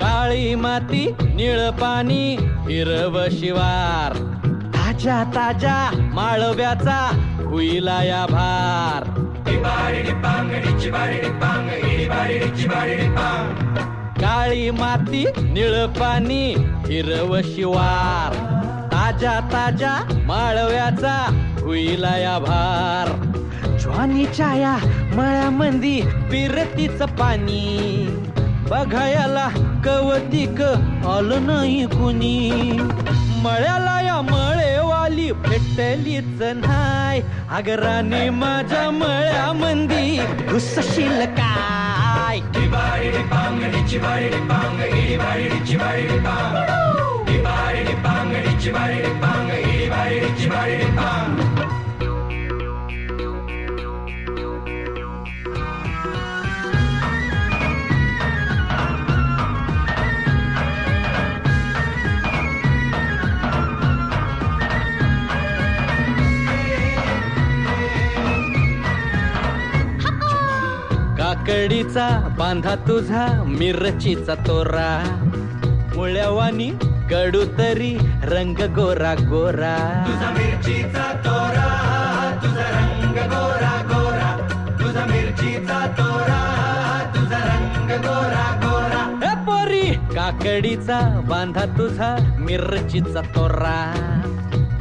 काळी माती निळ पाणी हिरव शिवार. ताजा ताजा माळव्याचा हुईला या भार. काळी माती निळ पाणी हिरव शिवार. ताजा ताज्या माळव्याचा हुईला या भार. ज्वानीच्या या मळ्यामंदी पिरतीच पाणी. बघायला कवतिक आलं नाही कुणी. मळ्याला या मळेवाली भेटलीच नाही. अगराने माझ्या मळ्यामंदी घुसशील काय? काकडीचा बांधा तुझा मिरचीचा तोरा. मुळ्यावानी कडू तरी रंग गोरा गोरा. तुझा मिरचीचा तोरा तुझा रंग गोरा गोरा. तुझा मिरचीचा तोरा तुझा रंग गोरा गोरा. पोरी काकडीचा बांधा तुझा मिरचीचा तोरा.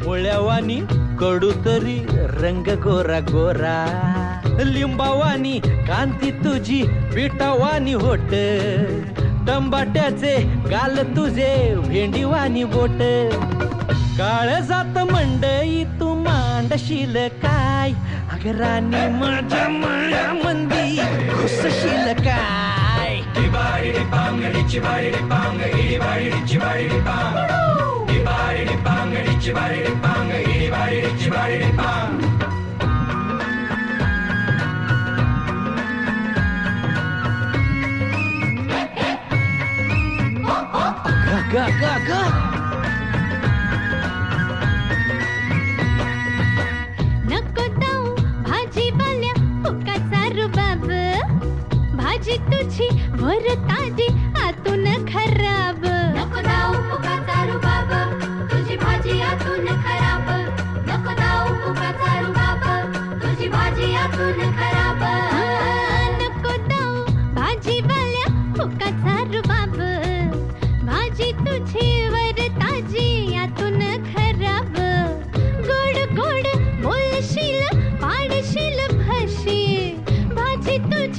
मुळ्यावानी कडू तरी रंग गोरा गोरा. लिंबावानी कांती तुझी पिठावानी होट. टंबाट्याचे गाल तुझे भेंडीवानी बोट. काळ जात मंडई तू मांडशील काय? अगरानी माझ्या मळ्यामंदी घुसशील काय? ग ग ग नको जाऊ भाजीवाल्या फुकाचा रुबाब. भाजी तुझी वर ताजी आतून खराब. नको रुबाब. तुझी भाजी आतून खराब. नको रुबाब. तुझी भाजी आतून खराब. नको जाऊ भाजीवाल्या फुकाचा रुबाब.